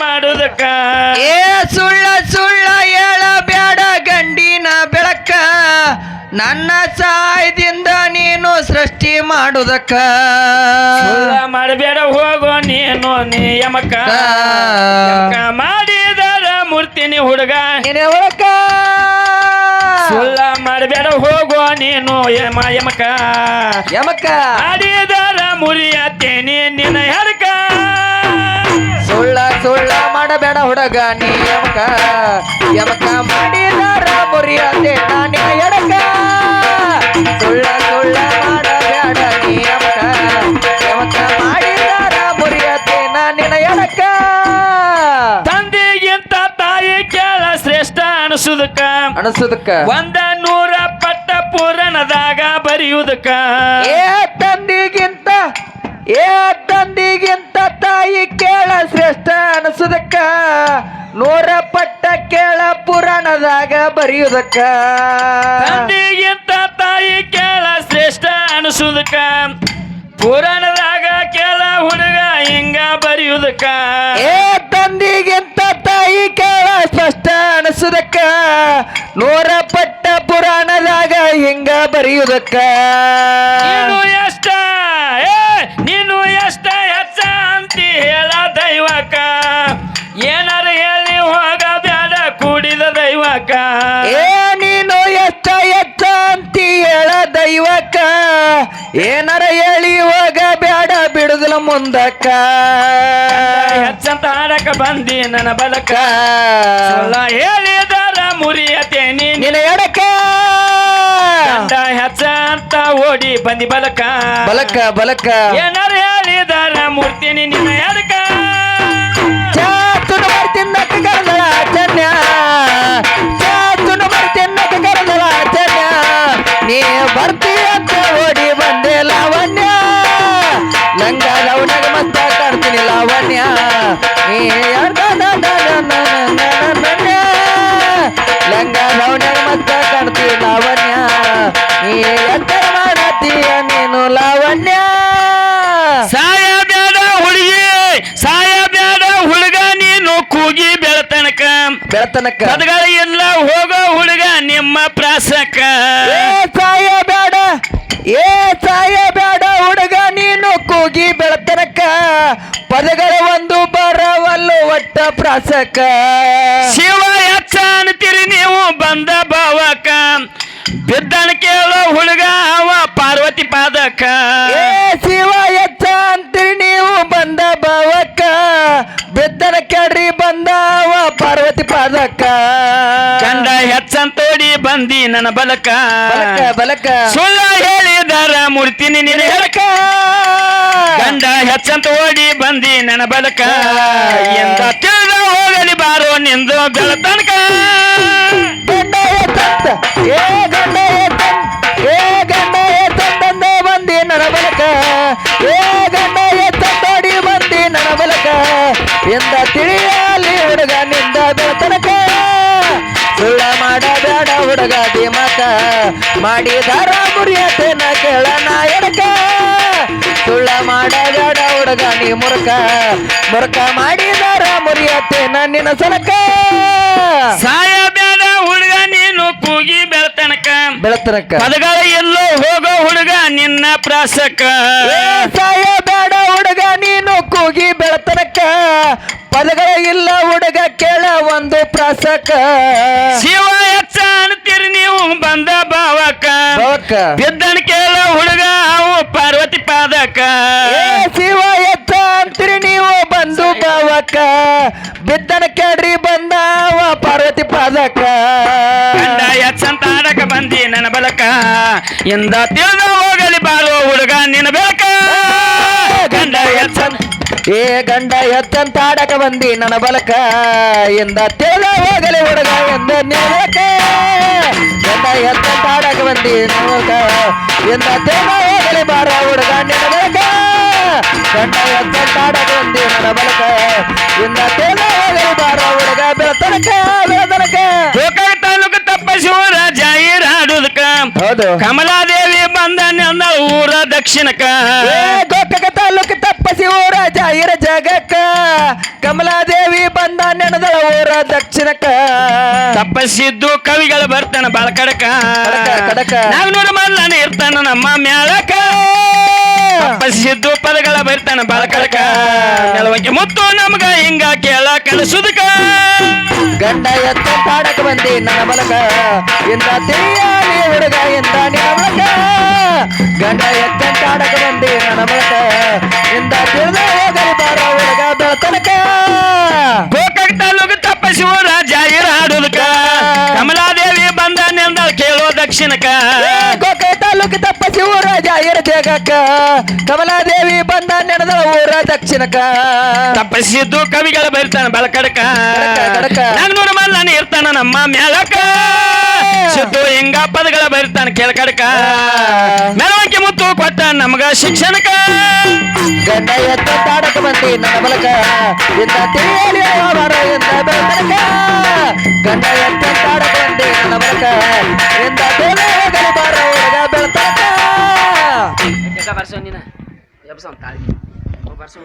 ಮಾಡುದಕ್ಕ? ಏ ಸುಳ್ಳ ಸುಳ್ಳ ಹೇಳಬೇಡ ಗಂಡಿನ ಬೆಳಕ. ನನ್ನ ಸಹಾಯದಿಂದ ನೀನು ಸೃಷ್ಟಿ ಮಾಡುದಕ್ಕ. ಸುಳ್ಳ ಮಾಡಬೇಡ ಹೋಗೋ ನೀನು ನಿಯಮಕ ಯಮಕ. ಮಾಡಿದರ ಮೂರ್ತಿನಿ ಹುಡುಗ. ನೀನೇ ಹುಡುಕ ಸುಳ್ಳ ಮಾಡಬೇಡ ಹೋಗೋ ನೀನು ಯಮ ಯಮಕ. ಯಮಕ. ಮಾಡಿದರ ಮುರಿಯತ್ತೇನೆ ನಿನ್ನ ಹೆರಕ. ಸುಳ್ಳ ಮಾಡಬೇಡ ಹುಡುಗ ನೀ ಯಮಕ. ಯಮಕ ಮಾಡಿದಾರ ಮುರಿಯದೆ ನಾನೇ ಎಡಕ ಸುಳ್ಳ ಸುಳ್ಳ ಮಾಡಬೇಡ ನೀ ಯಮಕ. ಯಮಕ ಮಾಡಿದಾರ ಮುರಿಯದೆ ನಾನಿನ ಎಡಕ ತಂದಿಗಿಂತ ತಾಯಿ ಕೇಳ ಶ್ರೇಷ್ಠ ಅನಸುದಕ್ಕ. ಅನಸುದಕ್ಕ. ಒಂದ ನೂರ ಪಟ್ಟ ಪೂರಣದಾಗ ಬರೆಯುವುದಕ್ಕ ಏ ತಂದಿಗಿಂತ ಏ ತಂದಿಗಿಂತ ತಾಯಿ ಬರೆಯುವುದಕ್ಕ? ತಂದೆಗಿಂತ ತಾಯಿ ಕೇಳ ಶ್ರೇಷ್ಠ ಅನಿಸುದಕ್ಕ ಪುರಾಣದಾಗ ಕೇಳ ಹುಡುಗ ಹಿಂಗ ಬರೆಯುವುದಕ್ಕ? ಏ ತಂದಿಗಿಂತ ತಾಯಿ ಕೇಳ ಸ್ಪಷ್ಟ ಅನಿಸುದಕ್ಕ ನೂರ ಪಟ್ಟ ಪುರಾಣದಾಗ ಹಿಂಗ ಬರೆಯುವುದಕ್ಕ? ದೈವಕ್ಕ ಏ ನೀನು ಎಚ್ಚ ಎಚ್ಚ ಅಂತಿ ಹೇಳ ದೈವಕ್ಕ ಏನಾರ ಹೇಳಿ ಹೋಗ ಬ್ಯಾಡ ಬಿಡುದಿಲ್ಲ ಮುಂದಕ್ಕ. ಹೆಚ್ಚಂತ ಹಾಡಕ ಬಂದಿ ನನ್ನ ಬಲಕ. ಹೇಳಿದಾರ ಮುರಿಯತೆ ಮುರಿಯತೇನಿ ನಿನ್ನ ಎಡಕ ಹೆಚ್ಚಂತ ಹೆಚ್ಚ ಅಂತ ಓಡಿ ಬಂದಿ ಬಲಕ. ಬಲಕ ಬಲಕ. ಏನಾರ ಹೇಳಿದಾರ ಮೂರ್ತಿ ನಿನ್ನ ಎಡಕ ನೀ ಬರ್ತಿ ಅಂತ ಓಡಿ ಬಂದೆ ಲಾವಣ್ಯ ನಂಗ ಲವಣಗ ಮಸ್ತ ಕಾಡ್ತೀನಿ ಲಾವಣ್ಯ ನೀ. ಲಂಗ ಲವಣಗ ಮಸ್ತ ಬೆಳತನಕ ಬೆಳತನಕ ಕದಗಳ ಎಲ್ಲ ಹೋಗೋ ಹುಡುಗ ನಿಮ್ಮ ಪ್ರಾಸಕ. ಏ ತಾಯ ಬೇಡ ಏ ತಾಯ ಬೇಡ ಹುಡುಗ ನೀನು ಕೂಗಿ ಬೆಳತನಕ. ಪದಗಳ ಒಂದು ಬರವಲ್ಲು ಒಟ್ಟ ಪ್ರಾಸಕ. ಶಿವ ಯಕ್ಷ ಅಂತೀರಿ ನೀವು ಬಂದ ಭಾವಕ. ಬಿದ್ದನ ಕೇಳೋ ಹುಡುಗ ಅವ ಪಾರ್ವತಿ ಪಾದಕ. ಏ ಪಾರ್ವತಿ ಪಾದಕ್ಕ. ಕಂಡ ಹೆಚ್ಚಂತೋಡಿ ಬಂದಿ ನನ್ನ ಬಲಕ. ಬಲಕ ಬಲಕ. ಸುಳ್ಳ ಹೇಳಿದಾರ ಮೂರ್ತಿನಿ ನಿನ್ನ ಹೇಳಕ. ಗಂಡ ಹೆಚ್ಚಂತ ಓಡಿ ಬಂದಿ ನನ್ನ ಬಲಕ. ಎಂದ ತಿಳಿದ ಹೋಗಲಿ ಬಾರೋ ನಿಂದು ಬೆಳತನಕ. ಗಂಡ ಮಾಡಿದಾರ ಮುರಿಯತೇನ ಕೇಳ ನಾಯಕ. ಸುಳ್ಳ ಮಾಡಬೇಡ ಹುಡುಗ ನೀ ಮುರುಕ ಮುರುಕ ಮಾಡಿದಾರ ಮುರಿಯತೇನ ನಿನ್ನ ಸಲಕ. ಸಾಯ ಬೇಡ ಹುಡುಗ ನೀನು ಕೂಗಿ ಬೆಳತನಕ. ಬೆಳತನಕ. ಪದಗಳ ಎಲ್ಲೋ ಹೋಗೋ ಹುಡುಗ ನಿನ್ನ ಪ್ರಾಸಕ. ಸಾಯ ಬೇಡ ಹುಡುಗ ನೀನು ಕೂಗಿ ಬೆಳತನಕ. ಪದಗಳ ಇಲ್ಲ ಹುಡುಗ ಕೇಳ ಒಂದು ಪ್ರಾಸಕ. ಶಿವ ಬವಕ್ಕ. ಬಿದ್ದನ ಕೇಳ ಹುಡುಗ ಅವು ಪಾರ್ವತಿ ಪಾದಕ. ಏ ಶಿವ ಎತ್ತ ಅಂತೀರಿ ನೀವು ಬಂದು ಬಾವಕ್ಕ ಬಿದ್ದನ ಕೇಳ್ರಿ ಬಂದಾವ ಪಾರ್ವತಿ ಪಾದಕ. ಗಂಡ ಎಚ್ಚಂತ ಬಂದಿ ನನ್ನ ಬಲಕ. ಎಂದ ತಿಳಿದ ಹೋಗಲಿ ಬಾರೋ ಹುಡುಗ ನಿನ್ನ ಬೆಳಕ ಗಂಡ ಎಚ್ಚಂತ ಏ ಗಂಡ ಎತ್ತಂತ ಆಡಕ ಬಂದಿ ನನ್ನ ಬಲಕ ಎಂದ ತೇಲ ಹೋಗಲಿ ಹುಡುಗ ಎಂದ ನೆಲಕ ಗಂಡ ಎತ್ತಂತ ಆಡಕ ಬಂದಿ ನನ್ನ ಬಲಕ ಎಂದ ತೇಲ ಹೋಗಲಿ ಬಾರ ಹುಡುಗ ನಿನ್ನ ಬಲಕ ಗಂಡ ಎತ್ತಂತ ಆಡಕ ಬಂದಿ ನನ್ನ ಬಲಕ ಎಂದ ತೇಲ ಹೋಗಲಿ ಬಾರ ಹುಡುಗ ಬೆಳತನಕ ಬೆಳತನಕ ಗೋಕಾಕ ತಾಲೂಕು ತಪ್ಪಶಿವರ ಜಾಹೀರ್ ಹಾಡುದಕ್ಕ ಹೌದು ಕಮಲಾದೇವಿ ಬಂದ ಅಂದ ಊರ ದಕ್ಷಿಣಕ ಏ ಗೋಕಕ ತಾಲೂಕು ತಪ್ಪಸಿ ಊರ ಜಾಹಿರ ಜಗಕ್ಕ. ಕಮಲಾದೇವಿ ಬಂದ ನೆನದಳ ಊರ ದಕ್ಷಿಣಕ್ಕ. ತಪ್ಪಸಿದ್ದು ಕವಿಗಳು ಬರ್ತಾನ ಬಾಳ ಕಡಕ. ನಾಗ್ನೂರು ಮಲ್ಲನ ಇರ್ತಾನ ನಮ್ಮ ಮ್ಯಾಳಕ ತಪ್ಪಸಿದ್ದು ಪದಗಳ ಬರ್ತಾನ ಬಾಳ ಕಡಕ. ಮುತ್ತು ನಮ್ಗ ಹಿಂಗ ಕೇಳ ಕನಸುದಕ ಗಂಡ ಎತ್ತ ತಾಡಕ ಬಂದಿ ನನ್ನ ಬಲಕ. ಇಂದ ತಿಳಿಯಾಲಿ ಹುಡುಗ ಇಂದ ನಿನ್ನ ಗಂಡ ಎತ್ತ ತಾಡಕ ಬಂದಿ ನನ್ನ ಬಲಕ. ಇಂದ ತಿಳಿದ ಹೋಗಲಿ ಬಾರ ಹುಡುಗ ಬೆಳತನಕ. ಶಿವರಾಜ ತಾಲೂಕು ಜಾಹಿರ ಹಾಡುದಕ ಕಮಲಾದೇವಿ ಬಂದ ನಿಂದ ಕೇಳೋ ದಕ್ಷಿಣಕ ಜಾಹಿರ ಜಗಕ್ಕ ಕಮಲಾದೇವಿ ಬಂದ ನೆನದಳ ಊರ ದಕ್ಷಿಣಕ ತಪಸ್ಸಿದ್ದು ಕವಿಗಳ ಬರ್ತಾನ ಬೆಳಕಡಕ ಕಡಕ, ಕಡಕ. ನಾಗ್ನೂರು ಮಲ್ಲನ ಇರ್ತಾನ ನಮ್ಮ ಮೇಲಕ ಸಿದ್ದು ಹಿಂಗ ಪದಗಳ ಬರಿತಾನ ಕೇಳಕಡಕ. ಮೆರವಣಿಗೆ ಮುತ್ತು ಕೊಟ್ಟ ನಮಗ ಶಿಕ್ಷಣಕ ಗಂಡ ಎತ್ತ ತಾಡಕ ಬಂದಿ ನನ್ನ ಬಲಕ. ಇಂದ ತಿಳಿಯಲಿ ಇಂದ ಬೆಳತನಕ ಬೆಳತನಕ ಬರ್ಸೋ